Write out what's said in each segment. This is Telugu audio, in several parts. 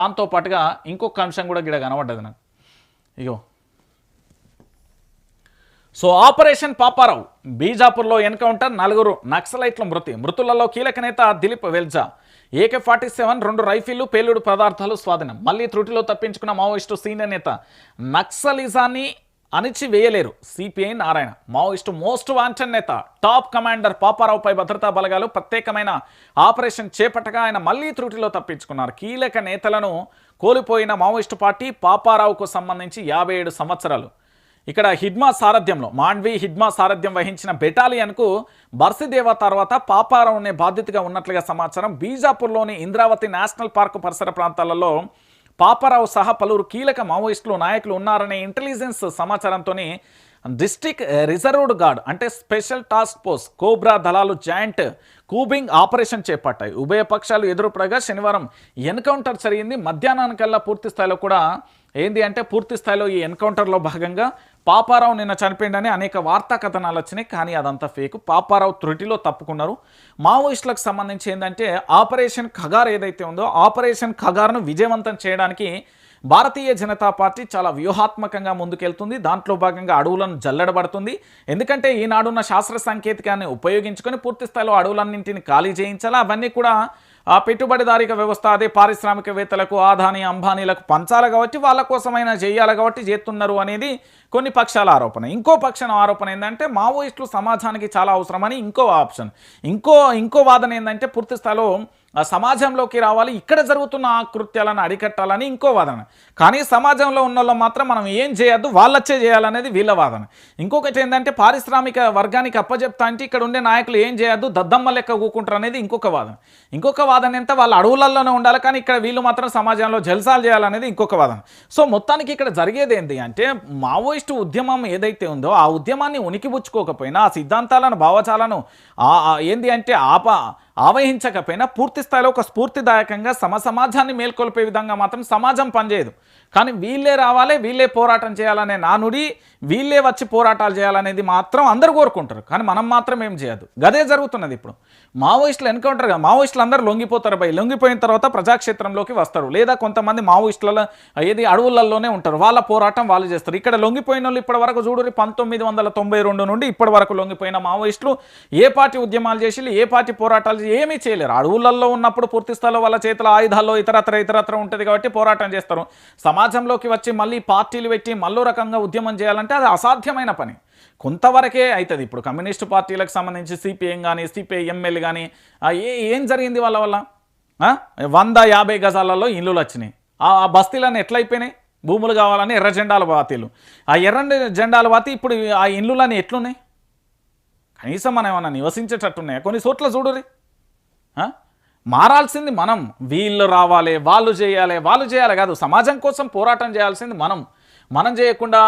దాంతో పాటుగా ఇంకొక అంశం కూడా గిడ కనబడ్డది నాకు. ఇగో. సో ఆపరేషన్ పాపారావు బీజాపూర్లో ఎన్కౌంటర్ నలుగురు నక్సలైట్ల మృతి. మృతులలో కీలక నేత Dilip Velja AK forty seven రెండు రైఫిల్లు పేలుడు పదార్థాలు స్వాధీనం. మళ్ళీ త్రుటిలో తప్పించుకున్న మావోయిస్టు సీనియర్ నేత నక్సలిజాన్ని అణిచివేయలేరు. CPI Narayana. Maoist most wanted నేత టాప్ కమాండర్ పాపారావుపై భద్రతా బలగాలు ప్రత్యేకమైన ఆపరేషన్ చేపట్టగా ఆయన మళ్ళీ త్రుటిలో తప్పించుకున్నారు. కీలక నేతలను కోల్పోయిన మావోయిస్టు పార్టీ పాపారావుకు సంబంధించి యాభై ఏడు సంవత్సరాలు. ఇక్కడ హిడ్మా సారథ్యంలో మాండ్వి హిడ్మా సారథ్యం వహించిన బెటాలియన్కు బర్సిదేవ తర్వాత పాపారావునే బాధ్యతగా ఉన్నట్లుగా సమాచారం. బీజాపూర్లోని ఇంద్రావతి నేషనల్ పార్క్ పరిసర ప్రాంతాలలో పాపరావు సహా పలువురు కీలక మావోయిస్టులు నాయకులు ఉన్నారనే ఇంటెలిజెన్స్ సమాచారంతోనే డిస్టిక్ రిజర్వ్డ్ గార్డ్ అంటే స్పెషల్ టాస్క్ ఫోర్స్ కోబ్రా దళాలు జాయింట్ కూబింగ్ ఆపరేషన్ చేపట్టాయి. ఉభయ పక్షాలు ఎదురుపడగా శనివారం ఎన్కౌంటర్ జరిగింది. మధ్యాహ్నానికల్లా పూర్తి స్థాయిలో కూడా ఏంది అంటే పూర్తి స్థాయిలో ఈ ఎన్కౌంటర్లో భాగంగా పాపారావు నిన్న చనిపోయిందని అనేక వార్తా కథనాలు వచ్చినాయి కానీ అదంతా ఫేక్. పాపారావు త్రుటిలో తప్పుకున్నారు. మావోయిస్టులకు సంబంధించి ఏంటంటే ఆపరేషన్ ఖగార్ ఏదైతే ఉందో ఆపరేషన్ ఖగార్ను విజయవంతం చేయడానికి భారతీయ జనతా పార్టీ చాలా వ్యూహాత్మకంగా ముందుకెళ్తుంది. దాంట్లో భాగంగా అడవులను జల్లడబడుతుంది. ఎందుకంటే ఈనాడున్న శాస్త్ర సాంకేతికాన్ని ఉపయోగించుకొని పూర్తి స్థాయిలో అడవులన్నింటిని ఖాళీ చేయించాలి? అవన్నీ కూడా ఆ పెట్టుబడిదారిక వ్యవస్థ అదే పారిశ్రామికవేత్తలకు ఆదాని అంబానీలకు పంచాలి కాబట్టి వాళ్ళ కోసమైనా చేయాలి కాబట్టి చేస్తున్నారు అనేది కొన్ని పక్షాల ఆరోపణ. ఇంకో పక్షం ఆరోపణ ఏంటంటే మావోయిస్టులు సమాజానికి చాలా అవసరమని ఇంకో ఆప్షన్. ఇంకో ఇంకో వాదన ఏంటంటే పూర్తి స్థాయిలో సమాజంలోకి రావాలి ఇక్కడ జరుగుతున్న ఆకృత్యాలను అరికట్టాలని ఇంకో వాదన. కానీ సమాజంలో ఉన్న వాళ్ళు మాత్రం మనం ఏం చేయొద్దు వాళ్ళచ్చే చేయాలనేది వీళ్ళ వాదన. ఇంకొకటి ఏంటంటే పారిశ్రామిక వర్గానికి అప్పచెప్తా అంటే ఇక్కడ ఉండే నాయకులు ఏం చేయొద్దు దద్దమ్మ లెక్క కూకుంటారు అనేది ఇంకొక వాదన. ఇంకొక వాదన ఎంత? వాళ్ళ అడవులలోనే ఉండాలి కానీ ఇక్కడ వీళ్ళు మాత్రం సమాజంలో జల్సాలు చేయాలనేది ఇంకొక వాదన. సో మొత్తానికి ఇక్కడ జరిగేది ఏంటి అంటే మావోయిస్టు ఉద్యమం ఏదైతే ఉందో ఆ ఉద్యమాన్ని ఉనికిపుచ్చుకోకపోయినా ఆ సిద్ధాంతాలను భావజాలను ఆ- ఏంది అంటే ఆప ఆవహించకపోయినా పూర్తి స్థాయిలో ఒక స్ఫూర్తిదాయకంగా సమ సమాజాన్ని మేల్కొల్పే విధంగా మాత్రం సమాజం పనిచేయదు. కానీ వీళ్ళే రావాలి వీళ్ళే పోరాటం చేయాలనే నానుడి వీళ్ళే వచ్చి పోరాటాలు చేయాలనేది మాత్రం అందరూ కోరుకుంటారు. కానీ మనం మాత్రం ఏం చేయదు. గదే జరుగుతున్నది ఇప్పుడు. మావోయిస్టులు ఎన్కౌంటర్ కదా మావోయిస్టులు అందరూ లొంగిపోతారు బై లొంగిపోయిన తర్వాత ప్రజాక్షేత్రంలోకి వస్తారు. లేదా కొంతమంది మావోయిస్టుల ఏది అడవులలోనే ఉంటారు. వాళ్ళ పోరాటం వాళ్ళు చేస్తారు. ఇక్కడ లొంగిపోయిన వాళ్ళు ఇప్పటి వరకు చూడరి పంతొమ్మిది వందల తొంభై రెండు నుండి ఇప్పటి వరకు లొంగిపోయిన మావోయిస్టులు ఏ పార్టీ ఉద్యమాలు చేసి ఏ పార్టీ పోరాటాలు ఏమీ చేయలేరు. అడవులలో ఉన్నప్పుడు పూర్తి స్థాయిలో వాళ్ళ చేతుల ఆయుధాల్లో ఇతరత్ర ఇతరత్ర ఉంటుంది కాబట్టి పోరాటం చేస్తారు. సమాజంలోకి వచ్చి మళ్ళీ పార్టీలు పెట్టి మళ్ళీ రకంగా ఉద్యమం చేయాలంటే అది అసాధ్యమైన పని. కొంతవరకే అవుతుంది ఇప్పుడు కమ్యూనిస్టు పార్టీలకు సంబంధించి సిపిఎం కానీ సిపిఐ ఎంఎల్ కానీ ఏ ఏం జరిగింది వాళ్ళ వల్ల? వంద యాభై గజాలలో ఇల్లులు వచ్చినాయి ఆ బస్తీలను ఎట్లయిపోయినాయి? భూములు కావాలని ఎర్ర జెండాల బాతీలు ఆ ఎర్ర జెండాల బాతి ఇప్పుడు ఆ ఇల్లులని ఎట్లున్నాయి? కనీసం మనం ఏమన్నా నివసించేటట్టున్నాయా? కొన్ని చోట్ల చూడురి మారాల్సింది మనం. వీళ్ళు రావాలి వాళ్ళు చేయాలి వాళ్ళు చేయాలి కాదు సమాజం కోసం పోరాటం చేయాల్సింది మనం. మనం చేయకుండా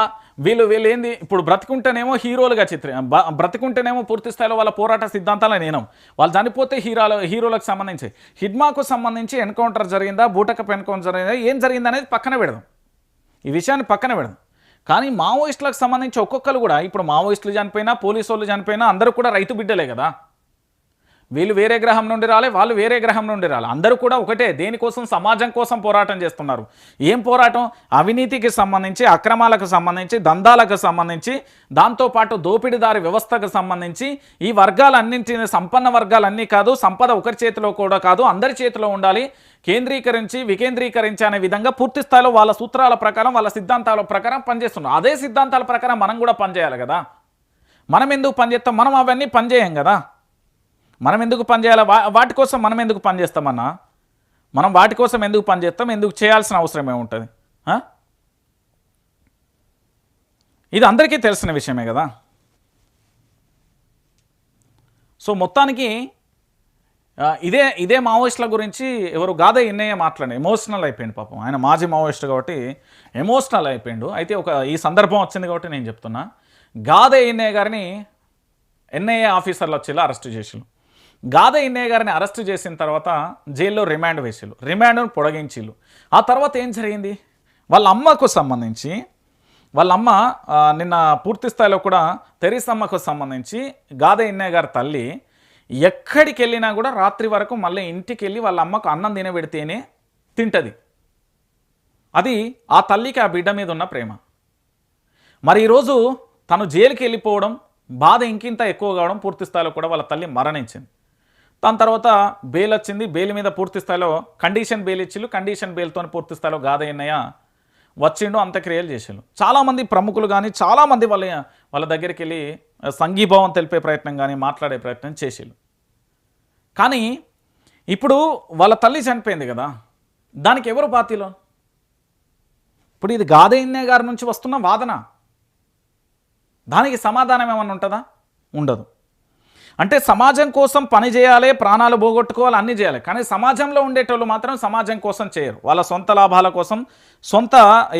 వీళ్ళు వీళ్ళు ఏంది? ఇప్పుడు బ్రతికుంటేనేమో హీరోలుగా చిత్ర బ్రతికుంటేనేమో పూర్తి స్థాయిలో వాళ్ళ పోరాట సిద్ధాంతాలు నేను. వాళ్ళు చనిపోతే హీరోలు హీరోలకు సంబంధించి. హిడ్మాకు సంబంధించి ఎన్కౌంటర్ జరిగిందా బూటకప్ ఎన్కౌంటర్ జరిగిందా ఏం జరిగిందనేది పక్కన పెడదాం. ఈ విషయాన్ని పక్కన పెడదాం. కానీ మావోయిస్టులకు సంబంధించి ఒక్కొక్కరు కూడా ఇప్పుడు మావోయిస్టులు చనిపోయినా పోలీసు వాళ్ళు చనిపోయినా అందరూ కూడా రైతు బిడ్డలే కదా. వీళ్ళు వేరే గ్రహం నుండి రాలే వాళ్ళు వేరే గ్రహం నుండి రాలే. అందరూ కూడా ఒకటే దేనికోసం? సమాజం కోసం పోరాటం చేస్తున్నారు. ఏం పోరాటం? అవినీతికి సంబంధించి అక్రమాలకు సంబంధించి దందాలకు సంబంధించి దాంతోపాటు దోపిడీదారి వ్యవస్థకు సంబంధించి ఈ వర్గాలన్నింటినీ సంపన్న వర్గాలన్నీ కాదు సంపద ఒకరి చేతిలో కూడా కాదు అందరి చేతిలో ఉండాలి. కేంద్రీకరించి వికేంద్రీకరించి అనే విధంగా పూర్తి స్థాయిలో వాళ్ళ సూత్రాల ప్రకారం వాళ్ళ సిద్ధాంతాల ప్రకారం పనిచేస్తున్నారు అదే సిద్ధాంతాల ప్రకారం మనం కూడా పనిచేయాలి కదా. మనం ఎందుకు పనిచేస్తాం? మనం అవన్నీ పనిచేయం కదా. మనం ఎందుకు పనిచేయాలి వా వాటి కోసం మనం ఎందుకు పనిచేస్తామన్నా మనం వాటి కోసం ఎందుకు పనిచేస్తాం ఎందుకు చేయాల్సిన అవసరం ఏముంటుంది? ఇది అందరికీ తెలిసిన విషయమే కదా. సో మొత్తానికి ఇదే ఇదే మావోయిస్టుల గురించి ఎవరు గాద ఎన్నయ్య మాట్లాడి ఎమోషనల్ అయిపోయింది పాపం. ఆయన మాజీ మావోయిస్ట్ కాబట్టి ఎమోషనల్ అయిపోయిండు. అయితే ఒక ఈ సందర్భం వచ్చింది కాబట్టి నేను చెప్తున్నా. గాద ఎన్నయ్య గారిని ఎన్ఐఏ ఆఫీసర్లు వచ్చేలా అరెస్ట్ చేసిళ్ళు. గాద ఇన్నయ్య గారిని అరెస్ట్ చేసిన తర్వాత జైల్లో రిమాండ్ వేసిళ్ళు. రిమాండ్ను పొడిగించిళ్ళు. ఆ తర్వాత ఏం జరిగింది? వాళ్ళ అమ్మకు సంబంధించి వాళ్ళ అమ్మ నిన్న పూర్తి స్థాయిలో కూడా తెరీసమ్మకు సంబంధించి గాద ఇన్నయ్య గారి తల్లి ఎక్కడికి వెళ్ళినా కూడా రాత్రి వరకు మళ్ళీ ఇంటికి వెళ్ళి వాళ్ళ అమ్మకు అన్నం తినబెడితేనే తింటుంది. అది ఆ తల్లికి ఆ బిడ్డ మీద ఉన్న ప్రేమ. మరి ఈరోజు తను జైలుకి వెళ్ళిపోవడం బాధ ఇంకింత ఎక్కువ కావడం పూర్తి స్థాయిలో కూడా వాళ్ళ తల్లి మరణించింది. దాని తర్వాత బెయిల్ వచ్చింది. బెయిల్ మీద పూర్తి స్థాయిలో కండిషన్ బెయిల్ ఇచ్చిళ్ళు. కండిషన్ బెయిల్తో పూర్తి స్థాయిలో గాదయ్యన్నయ్య వచ్చిండు అంత్యక్రియలు చేసిండు. చాలామంది ప్రముఖులు కానీ చాలామంది వాళ్ళ వాళ్ళ దగ్గరికి వెళ్ళి సంఘీభావం తెలిపే ప్రయత్నం కానీ మాట్లాడే ప్రయత్నం చేసిళ్ళు కానీ ఇప్పుడు వాళ్ళ తల్లి చనిపోయింది కదా. దానికి ఎవరు బాధ్యలో? ఇప్పుడు ఇది గాదయ్యన్నయ్య గారి నుంచి వస్తున్న వాదన. దానికి సమాధానం ఏమన్నా ఉంటుందా? ఉండదు. అంటే సమాజం కోసం పని చేయాలి ప్రాణాలు పోగొట్టుకోవాలి అన్నీ చేయాలి. కానీ సమాజంలో ఉండేటోళ్ళు మాత్రం సమాజం కోసం చేయరు. వాళ్ళ సొంత లాభాల కోసం సొంత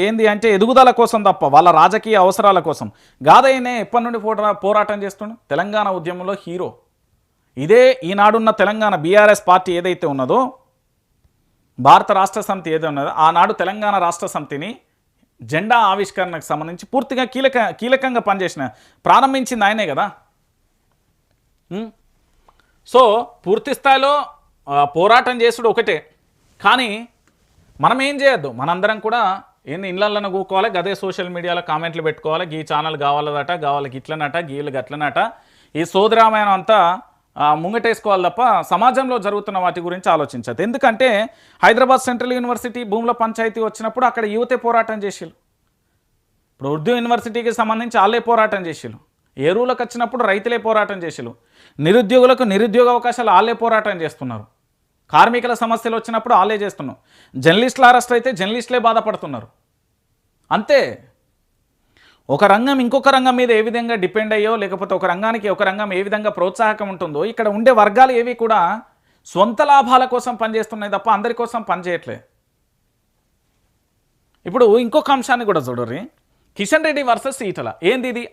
ఏంది అంటే ఎదుగుదల కోసం తప్ప వాళ్ళ రాజకీయ అవసరాల కోసం. గాదయ్యనే ఎప్పటి నుండి పోరా పోరాటం చేస్తున్నాడు తెలంగాణ ఉద్యమంలో హీరో. ఇదే ఈనాడున్న తెలంగాణ బీఆర్ఎస్ పార్టీ ఏదైతే ఉన్నదో భారత రాష్ట్ర సమితి ఏదో ఉన్నదో ఆనాడు తెలంగాణ రాష్ట్ర సమితిని జెండా ఆవిష్కరణకు సంబంధించి పూర్తిగా కీలక కీలకంగా పనిచేసిన ప్రారంభించింది ఆయనే కదా. సో పూర్తి స్థాయిలో పోరాటం చేసుడు ఒకటే. కానీ మనం ఏం చేయొద్దు? మనందరం కూడా ఏంది ఇళ్ళల్లో కూకోవాలి గదే సోషల్ మీడియాలో కామెంట్లు పెట్టుకోవాలి గీ ఛానల్ కావాలదట కావాలి గిట్లనట గీళ్ళు గట్లనట. ఈ సోదరామాయణం అంతా ముంగటేసుకోవాలి తప్ప సమాజంలో జరుగుతున్న వాటి గురించి ఆలోచించదు ఎందుకంటే హైదరాబాద్ సెంట్రల్ యూనివర్సిటీ భూముల పంచాయతీ వచ్చినప్పుడు అక్కడ యువతే పోరాటం చేసిరు ఇప్పుడు ఉర్దూ యూనివర్సిటీకి సంబంధించి వాళ్ళే పోరాటం చేసిరు ఎరువులకు వచ్చినప్పుడు రైతులే పోరాటం చేసిళ్ళు. నిరుద్యోగులకు నిరుద్యోగ అవకాశాలు వాళ్ళే పోరాటం చేస్తున్నారు. కార్మికుల సమస్యలు వచ్చినప్పుడు వాళ్ళే చేస్తున్నాం జర్నలిస్టుల అరెస్ట్ అయితే జర్నలిస్టులే బాధపడుతున్నారు. అంతే. ఒక రంగం ఇంకొక రంగం మీద ఏ విధంగా డిపెండ్ అయ్యో లేకపోతే ఒక రంగానికి ఒక రంగం ఏ విధంగా ప్రోత్సాహకం ఉంటుందో ఇక్కడ ఉండే వర్గాలు ఏవి కూడా సొంత లాభాల కోసం పనిచేస్తున్నాయి తప్ప అందరి కోసం పనిచేయట్లే ఇప్పుడు ఇంకొక అంశాన్ని కూడా చూడర్రి. కిషన్ రెడ్డి వర్సెస్ ఈటల. ఏంది ఇది?